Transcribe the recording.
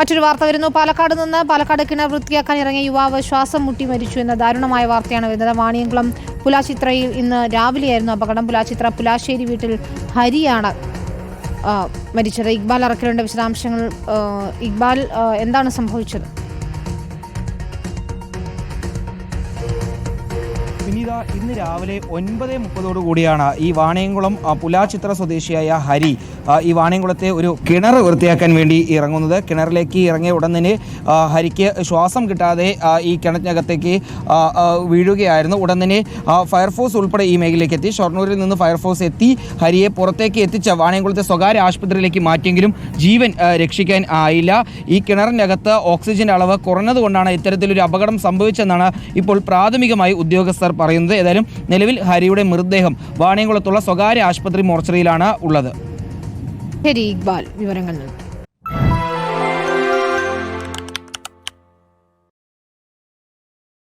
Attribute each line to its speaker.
Speaker 1: മറ്റൊരു വാർത്ത വരുന്നു. പാലക്കാട് നിന്ന് പാലക്കാട് കിണർ വൃത്തിയാക്കാൻ ഇറങ്ങിയ യുവാവ് ശ്വാസം മുട്ടി മരിച്ചു എന്ന ദാരുണമായ വാർത്തയാണ് വരുന്നത്. വാണിയംകുളം പുലാശിത്രയിൽ ഇന്ന് രാവിലെയായിരുന്നു അപകടം. പുലാശിത്ര പുലാശ്ശേരി വീട്ടിൽ ഹരിയാണ് മരിച്ചത്. ഇക്ബാൽ അറക്കലുണ്ട്. വിശദാംശങ്ങൾ ഇക്ബാൽ എന്താണ് സംഭവിച്ചത്?
Speaker 2: വിനീത ഇന്ന് രാവിലെ ഒൻപത് മുപ്പതോടു കൂടിയാണ് ഈ വാണയംകുളം പുലാചിത്ര സ്വദേശിയായ ഹരി ഈ വാണിയംകുളത്തെ ഒരു കിണർ വൃത്തിയാക്കാൻ വേണ്ടി ഇറങ്ങുന്നത്. കിണറിലേക്ക് ഇറങ്ങിയ ഉടൻ തന്നെ ഹരിക്ക് ശ്വാസം കിട്ടാതെ ഈ കിണറ്റിനകത്തേക്ക് വീഴുകയായിരുന്നു. ഉടൻ തന്നെ ഫയർഫോഴ്സ് ഉൾപ്പെടെ ഈ മേഖലയിലേക്ക് എത്തി. ഷൊർണൂരിൽ നിന്ന് ഫയർഫോഴ്സ് എത്തി. ഹരിയെ പുറത്തേക്ക് എത്തിച്ച വാണിയംകുളത്തെ സ്വകാര്യ ആശുപത്രിയിലേക്ക് മാറ്റിയെങ്കിലും ജീവൻ രക്ഷിക്കാൻ ആയില്ല. ഈ കിണറിനകത്ത് ഓക്സിജന്റെ അളവ് കുറഞ്ഞതുകൊണ്ടാണ് ഇത്തരത്തിലൊരു അപകടം സംഭവിച്ചെന്നാണ് ഇപ്പോൾ പ്രാഥമികമായി ഉദ്യോഗസ്ഥർ പറയുന്നത്. ഏതായാലും നിലവിൽ ഹരിയുടെ മൃതദേഹം വാണിയംകുളത്തുള്ള സ്വകാര്യ ആശുപത്രി മോർച്ചറിയിലാണ് ഉള്ളത്.
Speaker 1: ശരി ഇക്ബാൽ വിവരങ്ങൾ നൽകി.